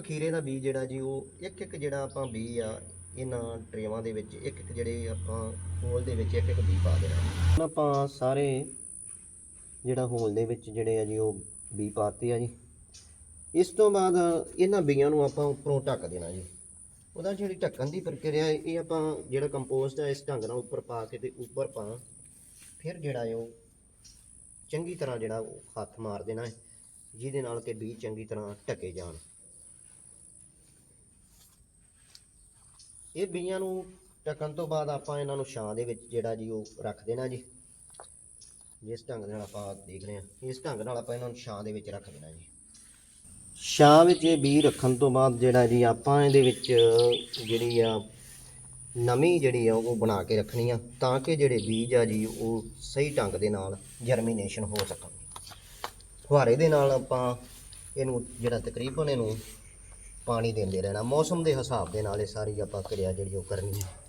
ਖੀਰੇ ਦਾ ਬੀਜ ਜਿਹੜਾ ਜੀ, ਉਹ ਇੱਕ ਇੱਕ ਜਿਹੜਾ ਆਪਾਂ ਬੀਜ ਆ, ਇਹਨਾਂ ਟਰੇਵਾਂ ਦੇ ਵਿੱਚ ਇੱਕ ਇੱਕ ਜਿਹੜੇ ਆਪਾਂ ਹੋਲ ਦੇ ਵਿੱਚ ਇੱਕ ਇੱਕ ਬੀਜ ਪਾ ਦੇਣਾ। ਹੁਣ ਆਪਾਂ ਸਾਰੇ ਜਿਹੜਾ ਹੋਲ ਦੇ ਵਿੱਚ ਜਿਹੜੇ ਆ ਜੀ, ਉਹ ਬੀਜ ਪਾਤੇ ਆ ਜੀ। ਇਸ ਤੋਂ ਬਾਅਦ ਇਹਨਾਂ ਬੀਆਂ ਨੂੰ ਆਪਾਂ ਉੱਪਰੋਂ ਢੱਕ ਦੇਣਾ ਜੀ। ਉਹਦਾ ਜਿਹੜੀ ਢੱਕਣ ਦੀ ਪ੍ਰਕਿਰਿਆ ਇਹ ਆਪਾਂ ਜਿਹੜਾ ਕੰਪੋਸਟ ਹੈ ਇਸ ਢੰਗ ਨਾਲ ਉੱਪਰ ਪਾ ਕੇ ਤੇ ਉੱਪਰ ਪਾ। ਫਿਰ ਜਿਹੜਾ ਹੈ ਉਹ ਚੰਗੀ ਤਰ੍ਹਾਂ ਜਿਹੜਾ ਉਹ ਹੱਥ ਮਾਰ ਦੇਣਾ ਹੈ, ਜਿਹਦੇ ਨਾਲ ਕਿ ਬੀਜ ਚੰਗੀ ਤਰ੍ਹਾਂ ਢਕੇ ਜਾਣ। ਇਹ ਬੀਆਂ ਨੂੰ ਢੱਕਣ ਤੋਂ ਬਾਅਦ ਆਪਾਂ ਇਹਨਾਂ ਨੂੰ ਛਾਂ ਦੇ ਵਿੱਚ ਜਿਹੜਾ ਜੀ ਉਹ ਰੱਖ ਦੇਣਾ ਜੀ। ਜਿਸ ਢੰਗ ਨਾਲ ਆਪਾਂ ਦੇਖ ਰਹੇ ਹਾਂ। ਇਸ ਢੰਗ ਨਾਲ ਆਪਾਂ ਇਹਨਾਂ ਨੂੰ ਛਾਂ ਦੇ ਵਿੱਚ ਰੱਖ ਦੇਣਾ ਜੀ। ਛਾਂ ਵਿੱਚ ਇਹ ਬੀ ਰੱਖਣ ਤੋਂ ਬਾਅਦ ਜਿਹੜਾ ਜੀ ਆਪਾਂ ਇਹਦੇ ਵਿੱਚ ਜਿਹੜੀ ਆ ਨਮੀ ਜਿਹੜੀ ਆ ਉਹ ਬਣਾ ਕੇ ਰੱਖਣੀ ਆ ਤਾਂ ਕਿ ਜਿਹੜੇ ਬੀਜ ਆ ਜੀ ਉਹ ਸਹੀ ਢੰਗ ਦੇ ਨਾਲ ਜਰਮੀਨੇਸ਼ਨ ਹੋ ਸਕਣ। ਫੁਹਾਰੇ ਦੇ ਨਾਲ ਆਪਾਂ ਇਹਨੂੰ ਜਿਹੜਾ ਤਕਰੀਬਨ ਇਹਨੂੰ ਪਾਣੀ ਦਿੰਦੇ ਰਹਿਣਾ। ਮੌਸਮ ਦੇ ਹਿਸਾਬ ਦੇ ਨਾਲ ਇਹ ਸਾਰੀ ਆਪਾਂ ਕਿਰਿਆ ਜਿਹੜੀ ਉਹ ਕਰਨੀ ਹੈ।